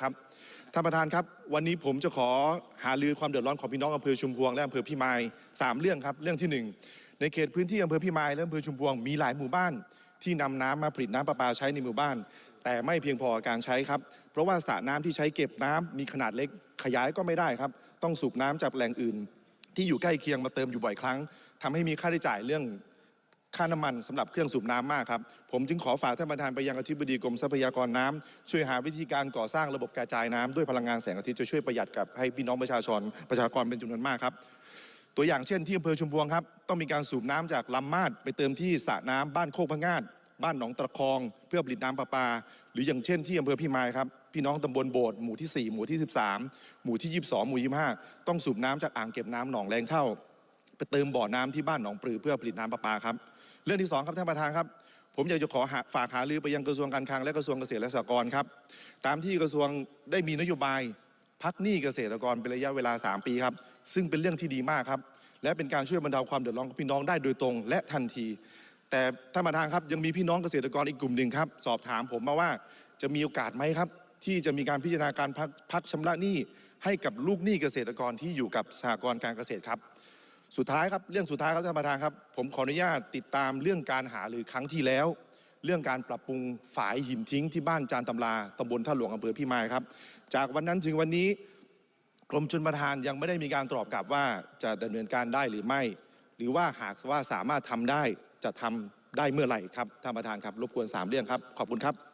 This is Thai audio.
ครับท่านประธานครับ วันนี้ผมจะขอหารือความเดือดร้อนของพี่น้องอำเภอชุมพวงและอำเภอพี่มายสามเรื่องครับ เรื่องที่หนึ่งในเขตพื้นที่อำเภอพี่มายและอำเภอชุมพวงมีหลายหมู่บ้านที่นำน้ำมาผลิตน้ำประปาใช้ในหมู่บ้าน แต่ไม่เพียงพอกับการใช้ครับ เพราะว่าสระน้ำที่ใช้เก็บน้ำมีขนาดเล็กขยายก็ไม่ได้ครับ ต้องสูบน้ำจากแหล่งอื่น ที่อยู่ใกล้เคียงมาเติมอยู่บ่อยครั้งทำให้มีค่าใช้จ่ายเรื่อง ค่าน้ำมันสำหรับเครื่องสูบน้ำมากครับ ผมจึงขอฝากท่านประธานไปยังอธิบดีกรมทรัพยากรน้ำช่วยหาวิธีการก่อสร้างระบบกระจายน้ำด้วยพลังงานแสงอาทิตย์จะช่วยประหยัดกับให้พี่น้องประชาชนประชากรเป็นจำนวนมากครับตัวอย่างเช่นที่อำเภอชุมพวงครับต้องมีการสูบน้ำจากลำมาดไปเติมที่สระน้ำบ้านโคกพะงาดบ้านหนองตะคอง เพื่อผลิตน้ำประปา หรืออย่างเช่นที่อำเภอพี่มายครับพี่น้องตำบลโบสถ์หมู่ที่ 4 หมู่ที่ 13 หมู่ที่ 22 หมู่ 25 ต้องสูบน้ำจากอ่างเก็บน้ำหนองแรงเท่า ไปเติมบ่อน้ำที่บ้านหนองปลือเพื่อผลิตน้ำประปาครับ เรื่องที่สองครับท่านประธานครับผมอยากจะขอฝากหารือไปยังกระทรวงการคลังและกระทรวงเกษตรและสหกรณ์ครับตามที่กระทรวงได้มีนโยบายพักหนี้เกษตรกรเป็นระยะเวลา 3 ปีครับ ซึ่งเป็นเรื่องที่ดีมากครับ และเป็นการช่วยบรรเทาความเดือดร้อนของพี่น้องได้โดยตรงและทันที แต่ท่านประธานครับยังมีพี่น้องเกษตรกรอีกกลุ่มหนึ่งครับ สอบถามผมมาว่าจะมีโอกาสไหมครับ ที่จะมีการพิจารณาการพักพักชำระหนี้ให้กับลูกหนี้เกษตรกรที่อยู่กับสหกรณ์การเกษตรครับ สุดท้ายครับเรื่องสุดท้ายครับท่านประธานครับ ผมขออนุญาตติดตามเรื่องการหาหรือครั้งที่แล้ว เรื่องการปรับปรุงฝายหินทิ้งที่บ้านจานตำราตำบลท่าหลวงอำเภอพี่มายครับ จากวันนั้นถึงวันนี้กรมชนประทานยังไม่ได้มีการตอบกลับว่าจะดำเนินการได้หรือไม่ หรือว่าหากว่าสามารถทำได้จะทำได้เมื่อไหร่ครับท่านประธานครับ รบกวนสามเรื่องครับ ขอบคุณครับ